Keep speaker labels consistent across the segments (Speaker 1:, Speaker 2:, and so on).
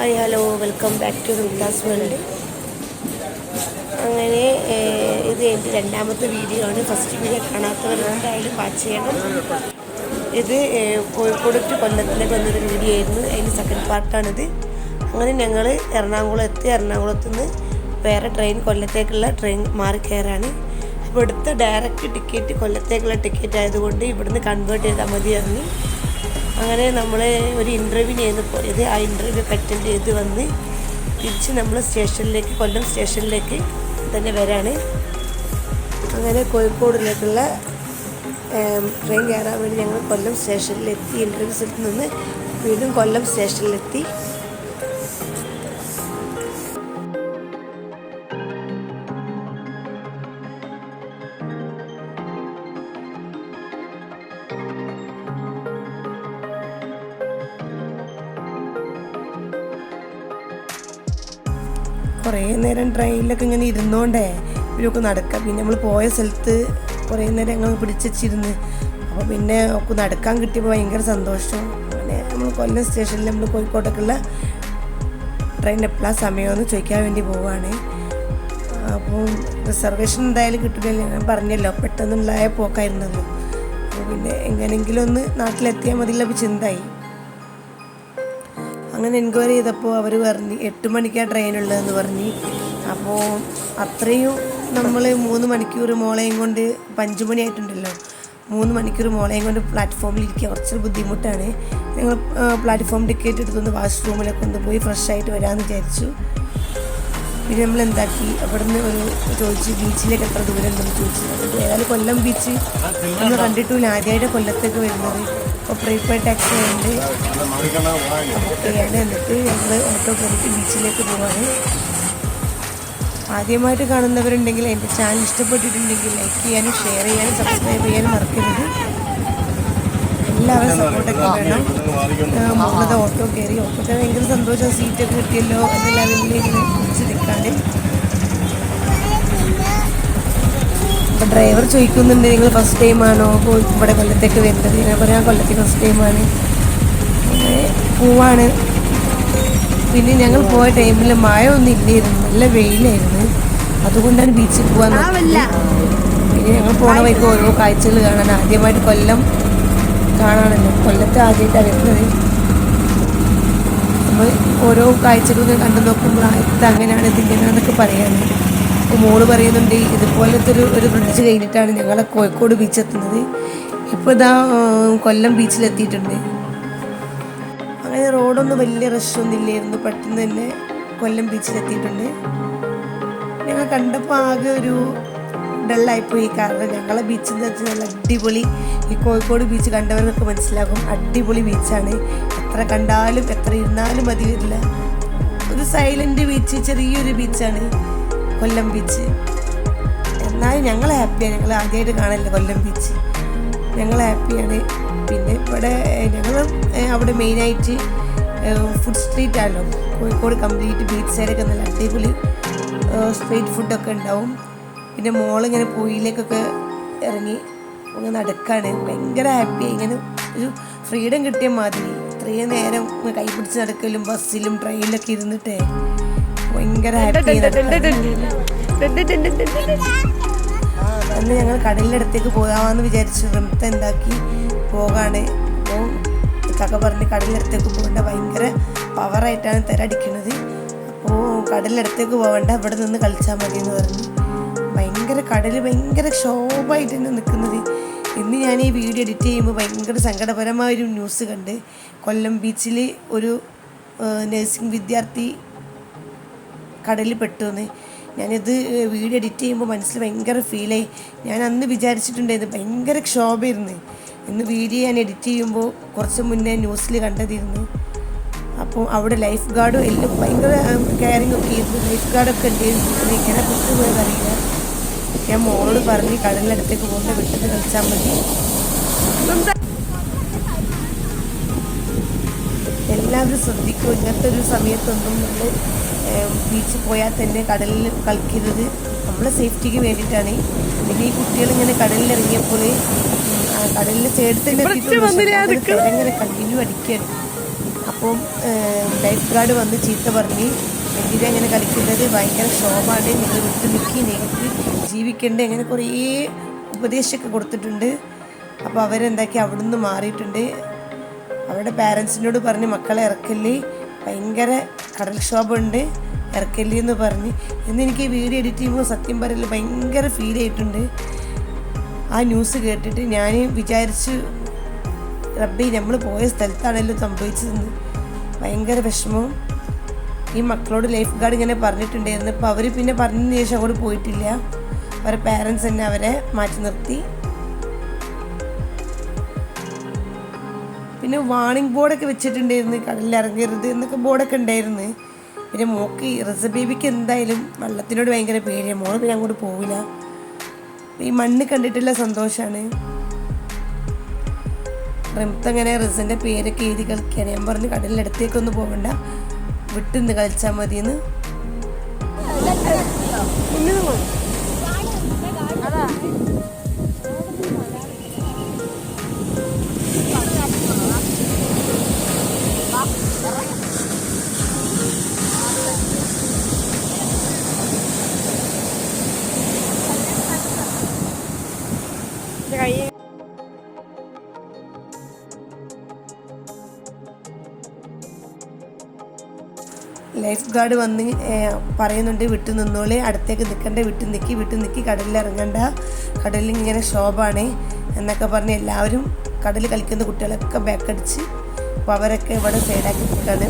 Speaker 1: Hi hello welcome back to Ritha's world. അങ്ങനെ ഇത് എന്റെ രണ്ടാമത്തെ വീഡിയോ ആണ്. ഫസ്റ്റ് വീഡിയോ കാണാത്തവർ എന്തായാലും വാച്ച് ചെയ്യണം. ഇത് കോഴിക്കോട് ടു കൊല്ലത്തിലേക്ക് വന്നൊരു വീഡിയോ ആയിരുന്നു. അതിന്റെ സെക്കൻഡ് പാർട്ടാണിത് അങ്ങനെ ഞങ്ങൾ എറണാകുളം എത്തി എറണാകുളത്ത് നിന്ന് വേറെ ട്രെയിൻ കൊല്ലത്തേക്കുള്ള ട്രെയിൻ മാറി കയറാണ്. ഇവിടുത്തെ ഡയറക്റ്റ് ടിക്കറ്റ് കൊല്ലത്തേക്കുള്ള ടിക്കറ്റ് ആയതുകൊണ്ട് ഇവിടുന്ന് കൺവേർട്ട് ചെയ്താൽ മതിയായിരുന്നു. അങ്ങനെ നമ്മൾ ഒരു ഇന്റർവ്യൂവിനായിരുന്നു പോയത് ആ ഇന്റർവ്യൂ അറ്റൻഡ് ചെയ്ത് വന്ന് തിരിച്ച് നമ്മൾ സ്റ്റേഷനിലേക്ക് കൊല്ലം സ്റ്റേഷനിലേക്ക് തന്നെ വരാണ്. അങ്ങനെ കോഴിക്കോടിലേക്കുള്ള ട്രെയിൻ കയറാൻ വേണ്ടി ഞങ്ങൾ കൊല്ലം സ്റ്റേഷനിലെത്തി ഇന്റർവ്യൂ സ്ഥലത്ത് നിന്ന് വീണ്ടും കൊല്ലം സ്റ്റേഷനിലെത്തി. കുറേ നേരം ട്രെയിനിലൊക്കെ ഇങ്ങനെ ഇരുന്നോണ്ടേ ഇവരൊക്കെ നടക്കാം. പിന്നെ നമ്മൾ പോയ സ്ഥലത്ത് കുറേ നേരം ഞങ്ങൾ പിടിച്ചിരുന്ന് അപ്പോൾ പിന്നെ ഒക്കെ നടക്കാൻ കിട്ടിയപ്പോൾ ഭയങ്കര സന്തോഷം. അങ്ങനെ നമ്മൾ കൊല്ലം സ്റ്റേഷനിൽ നമ്മൾ കോഴിക്കോട്ടേക്കുള്ള ട്രെയിൻ എപ്പോഴാണ് സമയമെന്ന് ചോദിക്കാൻ വേണ്ടി പോവുകയാണ് അപ്പോൾ റിസർവേഷൻ എന്തായാലും കിട്ടില്ല ഞാൻ പറഞ്ഞല്ലോ പെട്ടെന്നുണ്ടായ പോക്കായിരുന്നല്ലോ. അപ്പോൾ പിന്നെ എങ്ങനെയെങ്കിലും ഒന്ന് നാട്ടിലെത്തിയാൽ മതിയുള്ള ചിന്തായി. അങ്ങനെ എൻക്വയറി ചെയ്തപ്പോൾ അവർ പറഞ്ഞു എട്ട് മണിക്കാണ് ട്രെയിൻ ഉള്ളതെന്ന് പറഞ്ഞ്. അപ്പോൾ അത്രയും നമ്മൾ മൂന്ന് മണിക്കൂർ മോളെയും കൊണ്ട് പഞ്ചുമണിയായിട്ടുണ്ടല്ലോ അഞ്ച് മണിയായിട്ടുണ്ടല്ലോ. മൂന്ന് മണിക്കൂർ മോളെയും കൊണ്ട് പ്ലാറ്റ്ഫോമിൽ ഇരിക്കുക കുറച്ചൊരു ബുദ്ധിമുട്ടാണ്. ഞങ്ങൾ പ്ലാറ്റ്ഫോം ടിക്കറ്റ് എടുത്തൊന്ന് വാഷ്റൂമിലൊക്കെ ഒന്ന് പോയി ഫ്രഷ് ആയിട്ട് വരാമെന്ന് വിചാരിച്ചു. പിന്നെ നമ്മൾ എന്താക്കി അവിടെ നിന്ന് ഒരു ചോദിച്ച് ബീച്ചിലേക്ക് എത്ര ദൂരം ഉണ്ടെന്ന് ചോദിച്ചു ഏതായാലും കൊല്ലം ബീച്ച് നമ്മൾ കണ്ടിട്ടില്ല ആദ്യമായിട്ട് കൊല്ലത്തേക്ക് വരുന്നത്. അപ്പോൾ പ്രീപെയ്ഡ് ടാക്സി ഉണ്ട് എന്നിട്ട് ഞങ്ങൾ ഓട്ടോ കയറിയിട്ട് ബീച്ചിലേക്ക് പോവാണ്. ആദ്യമായിട്ട് കാണുന്നവരുണ്ടെങ്കിൽ എന്റെ ചാനൽ ഇഷ്ടപ്പെട്ടിട്ടുണ്ടെങ്കിൽ ലൈക്ക് ചെയ്യാനും ഷെയർ ചെയ്യാനും സബ്സ്ക്രൈബ് ചെയ്യാനും മറക്കരുത്. എല്ലാവരും സപ്പോർട്ടൊക്കെ വേണം. മുകളിലത്തെ ഓട്ടോ കയറി ഓട്ടോക്ക് ഭയങ്കര സന്തോഷം. സീറ്റൊക്കെ കിട്ടിയല്ലോ. എന്ന അതിൽ പിടിച്ച് നിൽക്കാണ്ട് അപ്പോൾ ഡ്രൈവർ ചോദിക്കുന്നുണ്ട് നിങ്ങൾ ഫസ്റ്റ് ടൈമാണോ ഇവിടെ കൊല്ലത്തേക്ക് വരുന്നത്. ഞാൻ പറയാം കൊല്ലത്തേക്ക് ഫസ്റ്റ് ടൈമാണ് അങ്ങനെ പോവാണ്. പിന്നെ ഞങ്ങൾ പോയ ടൈമിൽ മഴ ഒന്നും ഇല്ലായിരുന്നു. നല്ല വെയിലായിരുന്നു. അതുകൊണ്ടാണ് ബീച്ചിൽ പോകാൻ. പിന്നെ ഞങ്ങൾ പോണ വഴിക്ക് ഓരോ കാഴ്ചകൾ കാണാൻ. ആദ്യമായിട്ട് കൊല്ലം കാണാണല്ലോ. കൊല്ലത്ത് ആദ്യമായിട്ടാണ് വരുന്നത്. നമ്മൾ ഓരോ കാഴ്ചകളൊക്കെ കണ്ടു നോക്കുമ്പോൾ ഇത് അങ്ങനെയാണ് ഇതിങ്ങനെയാണെന്നൊക്കെ പറയാന് അപ്പോൾ മോൾ പറയുന്നുണ്ട് ഇതുപോലത്തെ ഒരു ഒരു ബ്രിഡ്ജ് കഴിഞ്ഞിട്ടാണ് ഞങ്ങളെ കോഴിക്കോട് ബീച്ച് എത്തുന്നത്. ഇപ്പോൾ ഇതാ കൊല്ലം ബീച്ചിലെത്തിയിട്ടുണ്ട് അങ്ങനെ റോഡൊന്നും വലിയ റഷൊന്നും ഇല്ലായിരുന്നു പെട്ടെന്ന് തന്നെ കൊല്ലം ബീച്ചിലെത്തിയിട്ടുണ്ട് ഞങ്ങൾ കണ്ടപ്പോൾ ആകെ ഒരു ഡള്ളായിപ്പോയി. കാരണം ഞങ്ങളെ ബീച്ച് എന്ന് വെച്ചാൽ നല്ല അടിപൊളി. ഈ കോഴിക്കോട് ബീച്ച് കണ്ടവർക്കൊക്കെ മനസ്സിലാകും അടിപൊളി ബീച്ചാണ് എത്ര കണ്ടാലും എത്ര ഇരുന്നാലും മതി വരില്ല ഒരു സൈലന്റ് ബീച്ച് ചെറിയൊരു ബീച്ചാണ് കൊല്ലം ബീച്ച് എന്നാലും ഞങ്ങൾ ഹാപ്പിയാണ് ഞങ്ങൾ ആദ്യമായിട്ട് കാണല്ലേ കൊല്ലം ബീച്ച് ഞങ്ങൾ ഹാപ്പിയാണ് പിന്നെ ഇവിടെ ഞങ്ങൾ അവിടെ മെയിനായിട്ട് ഫുഡ് സ്ട്രീറ്റ് ആണല്ലോ. കോഴിക്കോട് കംപ്ലീറ്റ് ബീച്ച് സൈഡൊക്കെ നല്ല അടിപൊളി സ്ട്രീറ്റ് ഫുഡൊക്കെ ഉണ്ടാവും. പിന്നെ മോളിങ്ങനെ പുഴയിലേക്കൊക്കെ ഇറങ്ങി ഒന്ന് നടക്കാണ്. ഭയങ്കര ഹാപ്പി ഇങ്ങനെ ഒരു ഫ്രീഡം കിട്ടിയ മാതിരി. ഇത്രയും നേരം ഇങ്ങനെ കൈ പിടിച്ച് നടക്കലും ബസ്സിലും ട്രെയിനിലൊക്കെ ഇരുന്നിട്ടേ ഭയങ്കര ഹാപ്പി അന്ന് ഞങ്ങൾ കടലിന്റെ അടുത്തേക്ക് പോകാമെന്ന് വിചാരിച്ചു റിമത്ത് എന്താക്കി പോകാണ് അപ്പോൾ കക്ക പറഞ്ഞ് കടലിന്റെ അടുത്തേക്ക് പോകേണ്ട ഭയങ്കര പവറായിട്ടാണ് തിരടിക്കുന്നത് അപ്പോൾ കടലിന്റെ അടുത്തേക്ക് പോകണ്ട ഇവിടെ നിന്ന് കളിച്ചാൽ മതി എന്ന് പറഞ്ഞു ഭയങ്കര കടൽ ഭയങ്കര ക്ഷോഭമായിട്ട് തന്നെ നിൽക്കുന്നത് ഇന്ന് ഞാൻ ഈ വീഡിയോ എഡിറ്റ് ചെയ്യുമ്പോൾ ഭയങ്കര സങ്കടപരമായ ഒരു ന്യൂസ് കണ്ട് കൊല്ലം ബീച്ചിൽ ഒരു നഴ്സിംഗ് വിദ്യാർത്ഥി കടലിൽ പെട്ടു എന്ന് ഞാനിത് വീഡിയോ എഡിറ്റ് ചെയ്യുമ്പോൾ മനസ്സിൽ ഭയങ്കര ഫീലായി ഞാൻ അന്ന് വിചാരിച്ചിട്ടുണ്ടായിരുന്നു ഭയങ്കര ക്ഷോഭമായിരുന്നു ഇന്ന് വീഡിയോ ഞാൻ എഡിറ്റ് ചെയ്യുമ്പോൾ കുറച്ച് മുന്നേ ന്യൂസിൽ കണ്ടതിരുന്നു. അപ്പോൾ അവിടെ ലൈഫ് ഗാർഡും എല്ലാം ഭയങ്കര കെയറിങ് ഒക്കെ ആയിരുന്നു. ലൈഫ് ഗാർഡൊക്കെ ഉണ്ടായിരുന്നു ഇങ്ങനെ ഇങ്ങനെ വിട്ടുപോയതറിയില്ല ഞാൻ മോളോട് പറഞ്ഞ് കടലിനടുത്തേക്ക് പോകുമ്പോൾ വിട്ടിട്ട് കളിച്ചാൽ മതി. എല്ലാവരും ശ്രദ്ധിക്കും. ഇങ്ങനത്തെ ഒരു സമയത്തൊന്നും നമ്മൾ ബീച്ചിൽ പോയാൽ തന്നെ കടലിൽ കളിക്കരുത്. നമ്മളെ സേഫ്റ്റിക്ക് വേണ്ടിയിട്ടാണ്. പിന്നെ ഈ കുട്ടികൾ ഇങ്ങനെ കടലിൽ ഇറങ്ങിയപ്പോൾ കടലിൽ ചേട്ടത്തിന്റെ തന്നെ ഇങ്ങനെ കണ്ടിന്യൂ അടിക്കുകയാണ്. അപ്പം ലൈഫ് ഗാർഡ് വന്ന് ചീത്ത പറഞ്ഞ് എന്തിനാ അങ്ങനെ കളിക്കുന്നത്? ഭയങ്കര ക്ഷോഭമാണ്. നിങ്ങൾ വിട്ടു നിൽക്കി നിങ്ങൾക്ക് ജീവിക്കേണ്ടത് അങ്ങനെ കുറേ ഉപദേശമൊക്കെ കൊടുത്തിട്ടുണ്ട്. അപ്പോൾ അവരെന്താക്കി? അവിടെ നിന്ന് മാറിയിട്ടുണ്ട്. അവരുടെ പാരൻസിനോട് പറഞ്ഞ് മക്കളെ ഇറക്കല്ലേ ഭയങ്കര കടൽക്ഷോഭമുണ്ട് ഇറക്കല്ലി എന്ന് പറഞ്ഞ്. ഇന്ന് എനിക്ക് വീഡിയോ എഡിറ്റ് ചെയ്യുമ്പോൾ സത്യം പറയൽ ഭയങ്കര ഫീൽ ചെയ്തിട്ടുണ്ട്. ആ ന്യൂസ് കേട്ടിട്ട് ഞാൻ വിചാരിച്ച് റബ്ബി നമ്മൾ പോയ സ്ഥലത്താണല്ലോ സംഭവിച്ചതെന്ന് ഭയങ്കര വിഷമവും. ഈ മക്കളോട് ലൈഫ് ഗാർഡ് ഇങ്ങനെ പറഞ്ഞിട്ടുണ്ടായിരുന്നു. അപ്പോൾ അവർ പിന്നെ പറഞ്ഞതിന് ശേഷം അങ്ങോട്ട് പോയിട്ടില്ല. അവരെ പാരൻസ് തന്നെ അവരെ മാറ്റി നിർത്തി. പിന്നെ വാണിംഗ് ബോർഡൊക്കെ വെച്ചിട്ടുണ്ടായിരുന്നു കടലിൽ ഇറങ്ങരുത് എന്നൊക്കെ ബോർഡൊക്കെ ഉണ്ടായിരുന്നു. പിന്നെ മോക്ക് റസ ബേബിക്ക് എന്തായാലും വെള്ളത്തിനോട് ഭയങ്കര പേടിയാണ് മോൾ പിന്നെ അങ്ങോട്ട് പോവില്ല. ഈ മണ്ണ് കണ്ടിട്ടുള്ള സന്തോഷമാണ് റിമത്ത് അങ്ങനെ റിസിന്റെ പേരൊക്കെ എഴുതി കളിക്കുകയാണ് ഞാൻ പറഞ്ഞു കടലിനടുത്തേക്കൊന്നും പോകണ്ട. വിട്ടുനിന്ന് കളിച്ചാൽ മതിയെന്ന്. ഗാർഡ് വന്ന് പറയുന്നുണ്ട് വിട്ടു നിന്നോളെ അടുത്തേക്ക് നിൽക്കണ്ട വിട്ടു നിൽക്കി വിട്ടു നിൽക്കി കടലിൽ ഇറങ്ങണ്ട കടലിൽ ഇങ്ങനെ ക്ഷോഭാണ് എന്നൊക്കെ പറഞ്ഞ് എല്ലാവരും കടലിൽ കളിക്കുന്ന കുട്ടികളൊക്കെ ബാക്കടിച്ച് അപ്പോൾ അവരൊക്കെ ഇവിടെ സൈഡാക്കി നിൽക്കുകയാണ്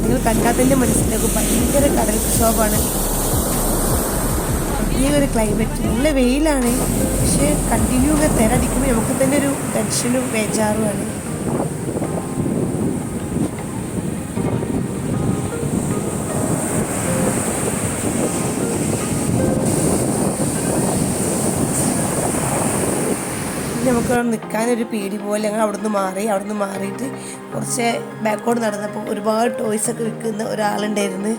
Speaker 1: നിങ്ങൾ കണ്ടാൽ തന്നെ മനസ്സിലാക്കും ഭയങ്കര കടൽ ക്ഷോഭമാണ് ഈ ഒരു ക്ലൈമറ്റ് നല്ല വെയിലാണ് പക്ഷേ കണ്ടിന്യൂ തിരടിക്കുമ്പോൾ നമുക്ക് തന്നെ ഒരു ടെൻഷനും ബേജാറുമാണ് നമുക്ക് നിൽക്കാനൊരു പേടി പോലെ ഞങ്ങൾ അവിടെ നിന്ന് മാറി അവിടെ നിന്ന് മാറിയിട്ട് കുറച്ച് ബാക്കോട്ട് നടന്നപ്പോൾ ഒരുപാട് ടോയ്സ് ഒക്കെ വിൽക്കുന്ന ഒരാളുണ്ടായിരുന്നു.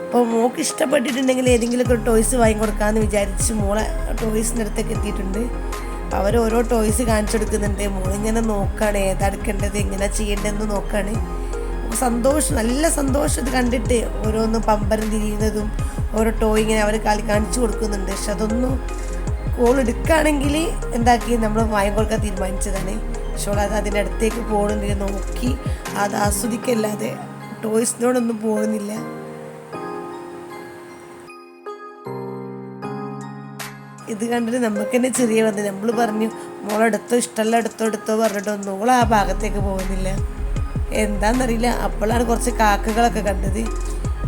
Speaker 1: അപ്പോൾ മോൾക്ക് ഇഷ്ടപ്പെട്ടിട്ടുണ്ടെങ്കിൽ ഏതെങ്കിലുമൊക്കെ ടോയ്സ് വാങ്ങി കൊടുക്കാമെന്ന് വിചാരിച്ച് മോളെ ടോയ്സിന്റെ അടുത്തേക്ക് എത്തിയിട്ടുണ്ട്. അവർ ഓരോ ടോയ്സ് കാണിച്ചു കൊടുക്കുന്നുണ്ട്. മോളിങ്ങനെ നോക്കുകയാണ് ഏതെടുക്കേണ്ടത് എങ്ങനെ ചെയ്യേണ്ടതെന്ന് നോക്കുകയാണ് സന്തോഷം നല്ല സന്തോഷം ഇത് കണ്ടിട്ട് ഓരോന്നും പമ്പരം തിരിയുന്നതും ഓരോ ടോയ് ഇങ്ങനെ അവർ കളി കാണിച്ചു കൊടുക്കുന്നുണ്ട്. പക്ഷെ അതൊന്നും കോൾ എടുക്കുകയാണെങ്കിൽ എന്താക്കി നമ്മൾ വാങ്ങിക്കൊടുക്കാൻ തീരുമാനിച്ചതാണ്. പക്ഷേ അത് അതിന്റെ അടുത്തേക്ക് പോകണമെന്ന് നോക്കി അത് ആസ്വദിക്കല്ലാതെ ടോയ്സിനോടൊന്നും പോകുന്നില്ല. ഇത് കണ്ടിട്ട് നമുക്ക് തന്നെ ചെറിയ വന്നത് നമ്മൾ പറഞ്ഞു മോളെടുത്തോ ഇഷ്ടമല്ല എടുത്തോ എടുത്തോ പറഞ്ഞിട്ടൊന്നും ഓൾ ആ ഭാഗത്തേക്ക് പോകുന്നില്ല. എന്താണെന്നറിയില്ല അപ്പോഴാണ് കുറച്ച് കാക്കകളൊക്കെ കണ്ടത്.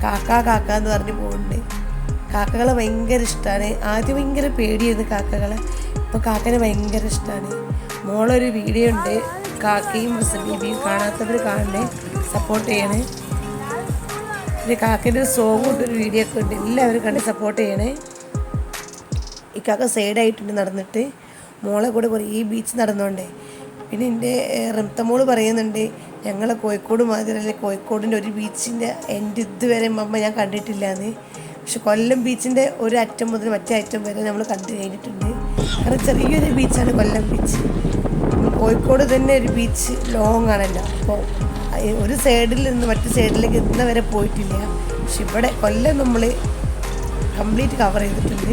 Speaker 1: കാക്ക കാക്ക എന്ന് പറഞ്ഞ് പോകുന്നുണ്ട് കാക്കകളെ ഭയങ്കര ഇഷ്ടമാണ് ആദ്യം ഭയങ്കര പേടിയായിരുന്നു കാക്കകളെ. ഇപ്പോൾ കാക്കനെ ഭയങ്കര ഇഷ്ടമാണ് മോളൊരു വീഡിയോ ഉണ്ട്. കാക്കയും ബീബിയും കാണാത്തവർ കാണണേ സപ്പോർട്ട് ചെയ്യണേ. പിന്നെ കാക്കേന്റെ ഒരു സോങ് കൊണ്ടൊരു വീഡിയോ ഒക്കെ ഉണ്ട്. എല്ലാവരും കണ്ട് സപ്പോർട്ട് ചെയ്യണേ. ഈ കാക്ക സൈഡായിട്ടുണ്ട് നടന്നിട്ട്. മോളെ കൂടെ കുറേ ഈ ബീച്ച് നടന്നുകൊണ്ടേ പിന്നെ എന്റെ റിംത്തമോൾ പറയുന്നുണ്ട് ഞങ്ങളെ കോഴിക്കോട് മാതിരി കോഴിക്കോടിന്റെ ഒരു ബീച്ചിന്റെ എന്റെ ഇതുവരെ അമ്മ ഞാൻ കണ്ടിട്ടില്ല എന്ന് പക്ഷെ കൊല്ലം ബീച്ചിന്റെ ഒരു അറ്റം മുതൽ മറ്റേ അറ്റം വരെ നമ്മൾ കണ്ടു കഴിഞ്ഞിട്ടുണ്ട്. കാരണം ചെറിയൊരു ബീച്ചാണ് കൊല്ലം ബീച്ച്. കോഴിക്കോട് തന്നെ ഒരു ബീച്ച് ലോങ് ആണല്ലോ. അപ്പോൾ ഒരു സൈഡിൽ നിന്ന് മറ്റു സൈഡിലേക്ക് ഇന്ന വരെ പോയിട്ടില്ല. പക്ഷെ ഇവിടെ കൊല്ലം നമ്മൾ കംപ്ലീറ്റ് കവർ ചെയ്തിട്ടുണ്ട്.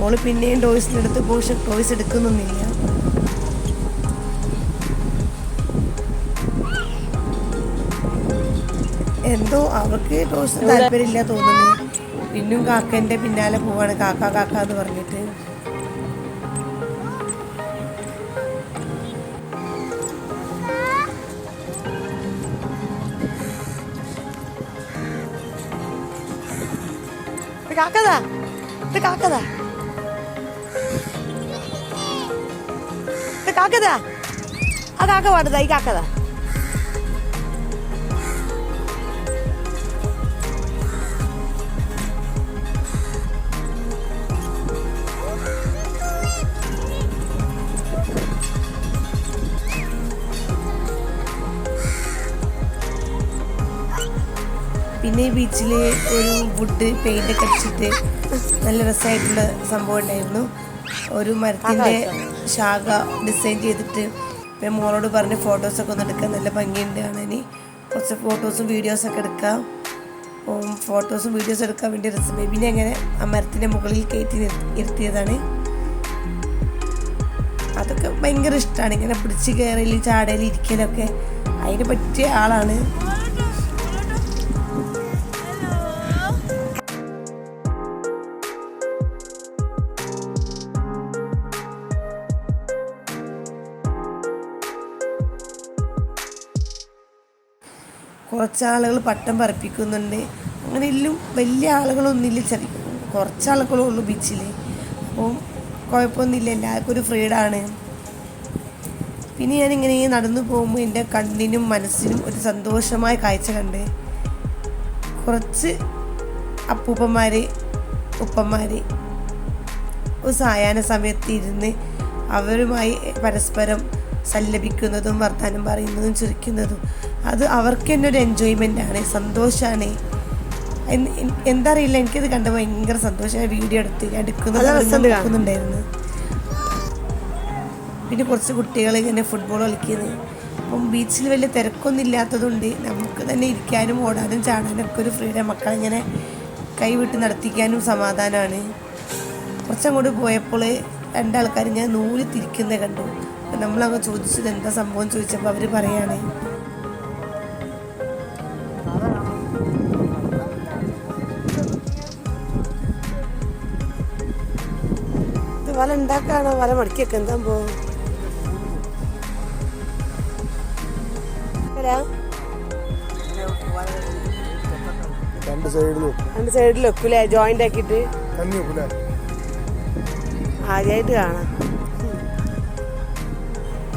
Speaker 1: മോൾ പിന്നെയും ടോയ്സിന്റെ അടുത്ത് പോയി ടോയ്സ് എടുക്കുന്നൊന്നുമില്ല. എന്തോ അവർക്ക് ടോയ്സ് താല്പര്യമില്ല തോന്നുന്നു. പിന്നും കാക്കന്റെ പിന്നാലെ പോവാണ്. കാക്ക കാക്ക എന്ന് പറഞ്ഞിട്ട്. കാക്കതാ. കാക്കതാ. കാക്കതാ. ആ കാക്ക പാടുതാ ഈ കാക്കതാ. പിന്നെ ബീച്ചിൽ ഒരു വുഡ് പെയിന്റ് ഒക്കെ അടിച്ചിട്ട് നല്ല രസമായിട്ടുള്ള സംഭവം ഉണ്ടായിരുന്നു. ഒരു മരത്തിന്റെ ശാഖ ഡിസൈൻ ചെയ്തിട്ട് പിന്നെ മോളോട് പറഞ്ഞ് ഫോട്ടോസൊക്കെ ഒന്ന് എടുക്കാൻ നല്ല ഭംഗിയുണ്ട് കാണാൻ കുറച്ച് ഫോട്ടോസും വീഡിയോസൊക്കെ എടുക്കാം. ഫോട്ടോസും വീഡിയോസ് എടുക്കാൻ വേണ്ടി രസം ബേബിനെ അങ്ങനെ ആ മരത്തിന്റെ മുകളിൽ കയറ്റി ഇരുത്തിയതാണ് അതൊക്കെ ഭയങ്കര ഇഷ്ടമാണ് ഇങ്ങനെ പിടിച്ച് കയറൽ ചാടൽ ഇരിക്കലൊക്കെ. അതിന് പറ്റിയ ആളാണ്. ആളുകൾ പട്ടം പറപ്പിക്കുന്നുണ്ട്. അങ്ങനെ എല്ലാം വലിയ ആളുകളൊന്നുമില്ല ചെറിയ കുറച്ച് ആളുകളേ ഉള്ളൂ ബീച്ചിൽ അപ്പോൾ കുഴപ്പമൊന്നുമില്ല എല്ലാവർക്കും ഒരു ഫ്രീഡാണ്. പിന്നെ ഞാനിങ്ങനെ നടന്നു പോകുമ്പോൾ എന്റെ കണ്ണിനും മനസ്സിനും ഒരു സന്തോഷമായ കാഴ്ച കണ്ട്. കുറച്ച് അപ്പൂപ്പന്മാർ ഉപ്പന്മാർ സായാഹ്ന സമയത്ത് ഇരുന്ന് അവരുമായി പരസ്പരം സല്ലപിക്കുന്നതും വർത്തമാനം പറയുന്നതും ചിരിക്കുന്നതും അത് അവർക്ക് തന്നെ ഒരു എൻജോയ്മെന്റ് ആണ് സന്തോഷമാണ് എന്താ അറിയില്ല എനിക്കത് കണ്ട് ഭയങ്കര സന്തോഷമായി വീഡിയോ എടുത്ത് എടുക്കുന്നുണ്ടായിരുന്നു പിന്നെ കുറച്ച് കുട്ടികൾ ഇങ്ങനെ ഫുട്ബോൾ കളിക്കുന്നത് അപ്പം ബീച്ചിൽ വലിയ തിരക്കൊന്നും ഇല്ലാത്തതുകൊണ്ട് നമുക്ക് തന്നെ ഇരിക്കാനും ഓടാനും ചാടാനും ഒക്കെ ഒരു ഫ്രീഡം മക്കളിങ്ങനെ കൈവിട്ട് നടത്തിക്കാനും സമാധാനമാണ്. കുറച്ചങ്ങോട്ട് പോയപ്പോൾ രണ്ടാൾക്കാർ ഞാൻ നൂൽ തിരിക്കുന്നത് കണ്ടു. അപ്പം നമ്മളങ്ങ് ചോദിച്ചത് എന്താ സംഭവം ചോദിച്ചപ്പോൾ അവർ പറയാണ് വല ഉണ്ടാക്കാണോ വല മടക്കിയൊക്കെ എന്താ പോകും
Speaker 2: രണ്ട് സൈഡിലും
Speaker 1: രണ്ട് സൈഡിൽ വെക്കൂലേ? ജോയിന്റ്
Speaker 2: ആക്കിട്ട്
Speaker 1: ആദ്യമായിട്ട് കാണാം.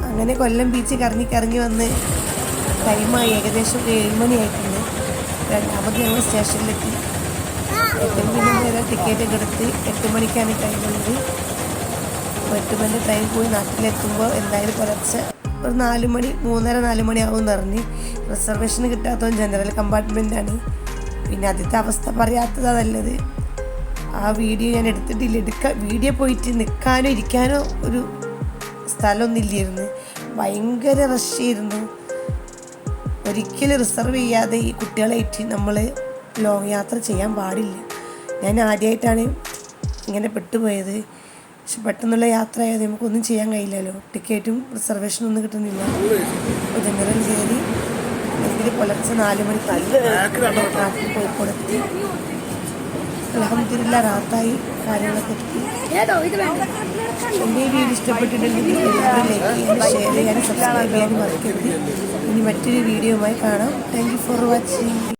Speaker 1: അങ്ങനെ കൊല്ലം ബീച്ച് കറങ്ങി കറങ്ങി വന്ന് ടൈമായി ഏകദേശം ഏഴ് മണിയായിട്ടുണ്ട് രണ്ടാമത് ഞങ്ങൾ സ്റ്റേഷനിലെത്തി ഏറ്റവും പിന്നെ ടിക്കറ്റ് എടുത്ത് എട്ട് മണിക്കാണ് ടൈം ഉള്ളത്. അപ്പോൾ എട്ട് മണി ട്രെയിൻ പോയി നാട്ടിലെത്തുമ്പോൾ എന്തായാലും പുലർച്ചെ ഒരു നാല് മണി മൂന്നര നാല് മണി ആവും എന്ന് പറഞ്ഞ് റിസർവേഷൻ കിട്ടാത്തവൻ ജനറൽ കമ്പാർട്ട്മെന്റാണ് പിന്നെ ആദ്യത്തെ അവസ്ഥ പറയാത്തതാണ് നല്ലത് ആ വീഡിയോ ഞാൻ എടുത്തിട്ടില്ല. എടുക്കാൻ വീഡിയോ പോയിട്ട് നിൽക്കാനോ ഇരിക്കാനോ ഒരു സ്ഥലമൊന്നും ഇല്ലായിരുന്നു. ഭയങ്കര റഷായിരുന്നു ഒരിക്കലും റിസർവ് ചെയ്യാതെ ഈ കുട്ടികളായിട്ട് നമ്മൾ ലോങ് യാത്ര ചെയ്യാൻ പാടില്ല. ഞാൻ ആദ്യമായിട്ടാണ് ഇങ്ങനെ പെട്ടുപോയത്. പക്ഷെ പെട്ടെന്നുള്ള യാത്ര ആയത് നമുക്കൊന്നും ചെയ്യാൻ കഴിയില്ലല്ലോ. ടിക്കറ്റും റിസർവേഷനും ഒന്നും കിട്ടുന്നില്ല. ജനറൽ കയറി അല്ലെങ്കിൽ പുലർച്ചെ നാല് മണിക്ക് ട്രാഫിക് കോഴിക്കോട് എത്തി അലഹമില്ല റാത്തായി കാര്യങ്ങളൊക്കെ എത്തി. എന്റെ ഈ വീഡിയോ ഇഷ്ടപ്പെട്ടിട്ടുണ്ടെങ്കിൽ എല്ലാവരും ലൈക്ക് ചെയ്യാനും ഷെയർ ചെയ്യാനും സബ്സ്ക്രൈബ് ചെയ്യാനും മറക്കരുത്. ഇനി മറ്റൊരു വീഡിയോയുമായി കാണാം. Thank you for watching